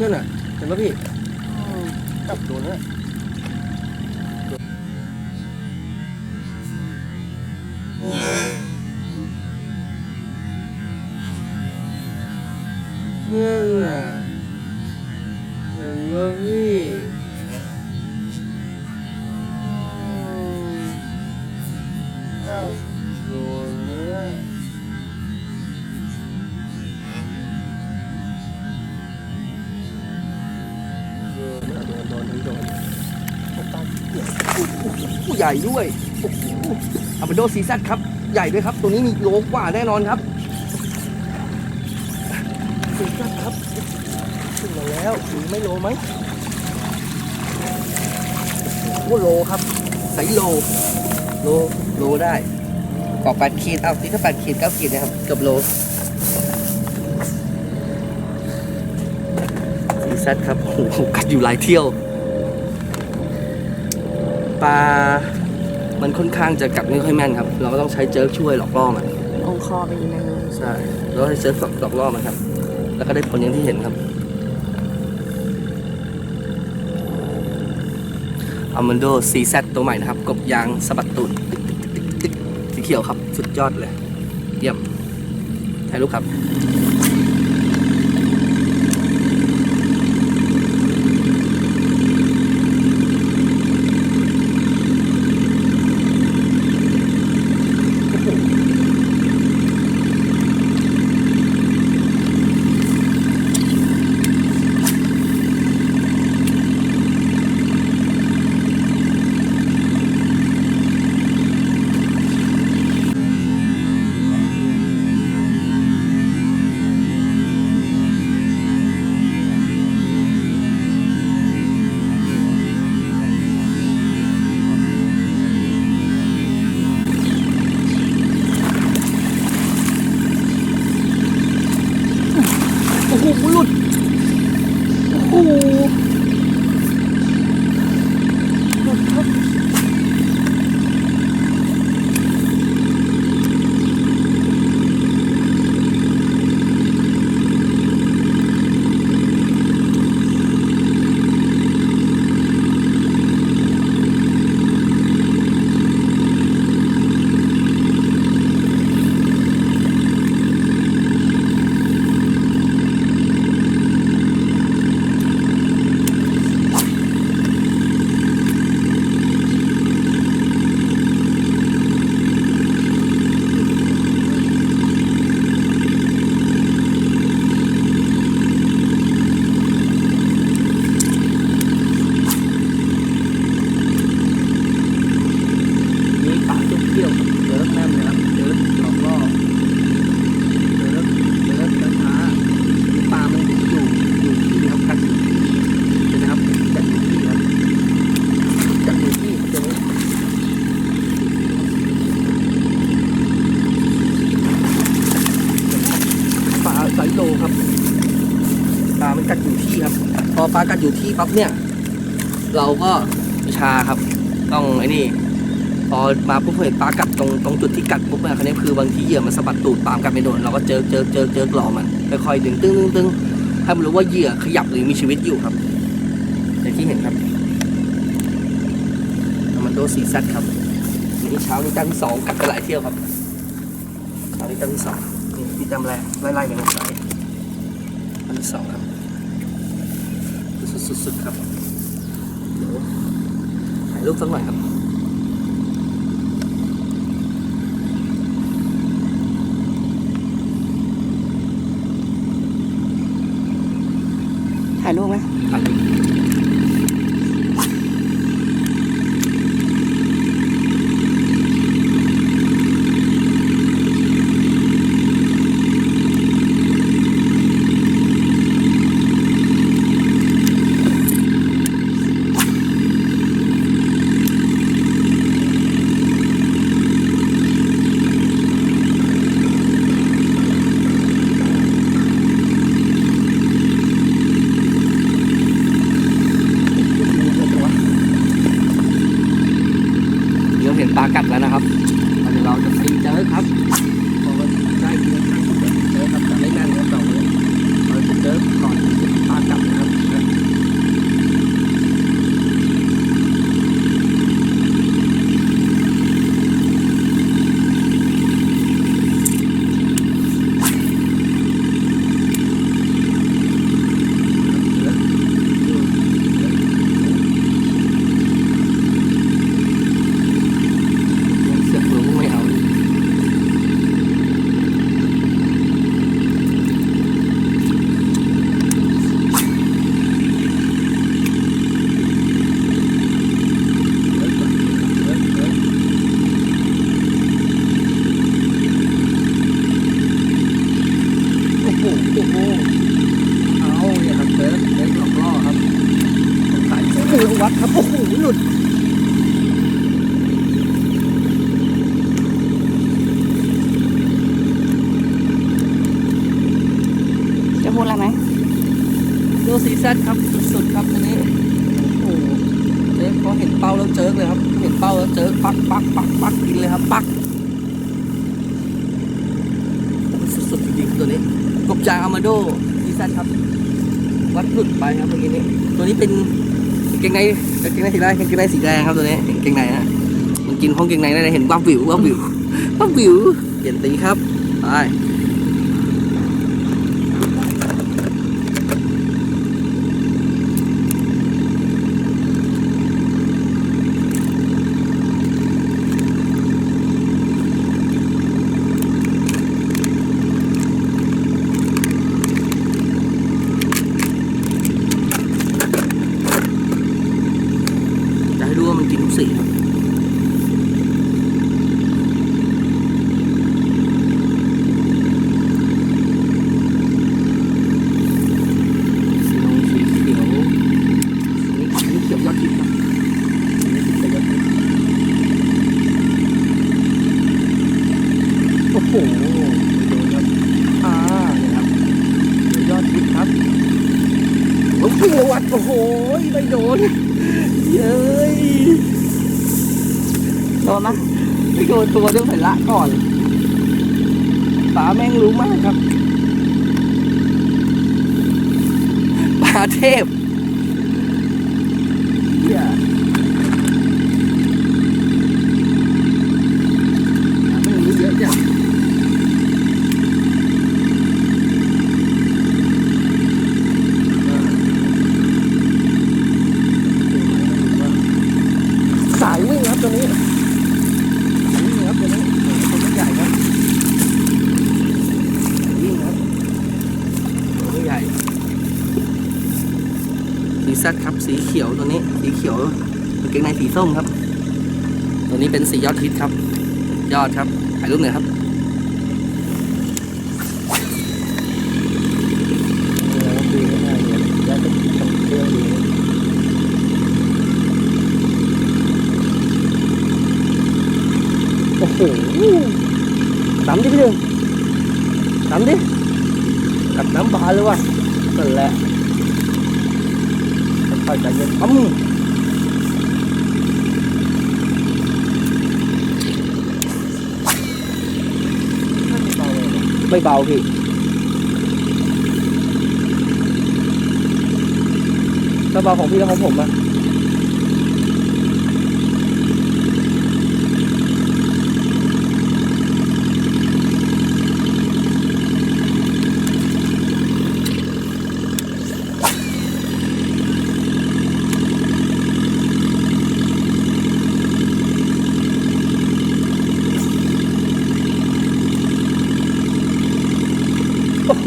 นั่นน่ะเห็นไหมพี่จับโดนแล้ว ใหญ่ด้วยโอ้โหอัปโดซีซัครับ ใหญ่ด้วยครับ ตัวนี้มีโลกว่าแน่นอนครับซีซัครับขึ้นมาแล้วหรือไม่โลไหมโอ้โหโลครับใสโล โล โลได้กรอบแปดขีด เอาตีถ้าแปดขีดเก้าขีดนะครับ เกือบโลซีซัครับโอ้โหกัดอยู่หลายเที่ยว ลา มันค่อนข้างจะกัดไม่ค่อยแม่นครับ เราก็ต้องใช้เจิร์กช่วยหลอกล่อมันลงคอไปอีกนึงใช่เราให้เจิร์กหลอกล่อมันครับ แล้วก็ได้ผลอย่างที่เห็นครับ อัลมอนโดซีซตัวใหม่นะครับ กบยางสะบัดตูดติ๊กติ๊กติ๊กติ๊กสีเขียวครับ สุดยอดเลย เยี่ยมถ่ายรูปครับ กัดอยู่ที่ปั๊บเนี่ย เราก็ชาครับ ต้องไอ้นี่พอมาปุ๊บเห็นปลากัดตรงตรงจุดที่กัดปุ๊บเนี่ยคันนี้คือบางทีเหยื่อมันสะบัดตูดปลามกัดไม่โดนเราก็เจอเจอเจอเจอกล่อมันค่อยๆดึงตึ้งตึ้งตึ้งให้มันรู้ว่าเหยื่อขยับหรือมีชีวิตอยู่ครับอย่างที่เห็นครับมันโดสีซัดครับนี่เช้านี้ตั้งที่สองกัดไปหลายเที่ยวครับเช้านี้ตั้งที่สองนี่ที่จำแรงไล่ๆกันสายตั้งที่สองครับ สุดๆๆครับเดี๋ยวถ่ายรูปสักหน่อยครับถ่ายรูปไหมถ่าย พูดอะไรไหมดูซีซันครับสุดๆครับอันนี้โอ้โหเจ๊พอเห็นเป้าแล้วเจิกเลยครับ เห็นเป้าแล้วเจิกปักปักปักปักกินเลยครับ ปักสุดๆจริงๆตัวนี้กบจางอามาโดซีซันครับ วัดหลุดไปครับเมื่อกี้นี้ ตัวนี้เป็นเกงในกางเกงในสีอะไรกางเกงในสีแดงครับตัวนี้เกงในฮะมันกินห้องเกงในได้เลยเห็นวับวิววับวิววับวิวเปลี่ยนตีครับไป จะให้ดูว่ามันกินทุกสีครับสีน้องสีเขียวนี่นี่เขียวยอดฮิตครับนี่เขียวยอดฮิ ตโอ้โหไม่โดนครับอ่านี่ครับเขียวยอดฮิตครับ โอ้โหวัดโอ้โหไม่โดนเย้ยโดนไหมไม่โดนตัวเรื่องไผ่ละก่อนป๋าแม่งรู้มากครับป๋าเทพเฮียป๋าแม่งรู้เยอะจังสายวิ่งครับตัวนี้ วิ่งครับตัวนี้ตัวไม่ใหญ่ครับวิ่งครับตัวไม่ ใหญ่ สีซัดครับสีเขียวตัวนี้ สีเขียวกางเกงในสีส้มครับ ตัวนี้เป็นสียอดฮิตครับ ยอดครับถ่ายรูปหน่อยครับโอ้โหน้ำดิพี่หนึ่งน้ำดิ กัดน้ำบาเลยว่ะนั่นแหละค่อยใจเย็นปั๊มไม่เบาพี่ถ้าเบาของพี่แล้วของผมอะ โอ้โห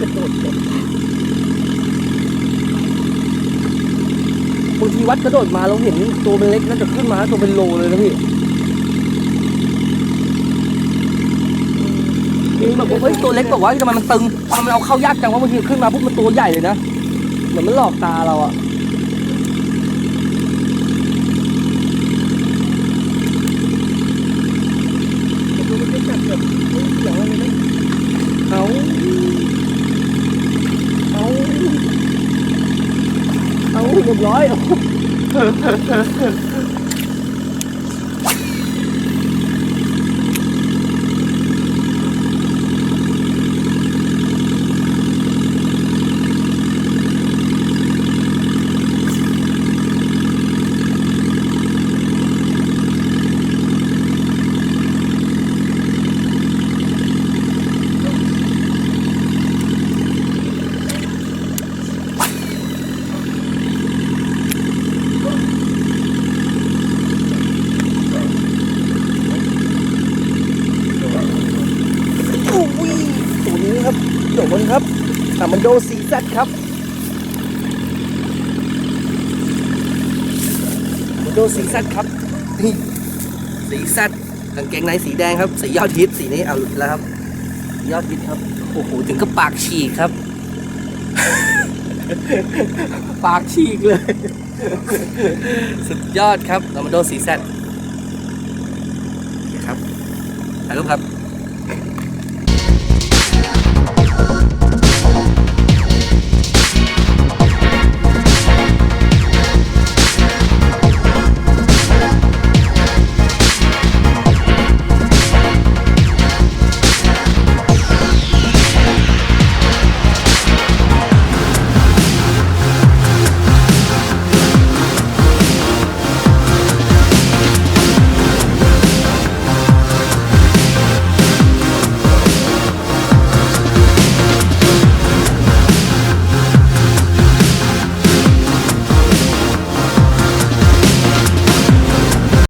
กระโดดบางทีวัดกระโดดมาเราเห็นตัวเป็นเล็กน่าจะขึ้นมาตัวเป็นโลเลยนะพี่มีแบบว่าเฮ้ยตัวเล็กบอกว่าทำไมมันตึงทำไมมันเอาเข้ายากจังว่าบางทีขึ้นมาปุ๊บมันตัวใหญ่เลยนะ เหมือนมันหลอกตาเราอะ ハハハハ。 ครับอ่มันโดสีแซดครับมันโดสีแซดครับนี่สีแซดกางเกงในสีแดงครับ สียอดฮิตสีนี้เอาหลุดแล้วครับ ยอดฮิตครับโอ้โหถึงก็ปากฉีกครับ ปากฉีกเลย สุดยอดครับเรามาโดสีแซดครับถ่ายรูปครับ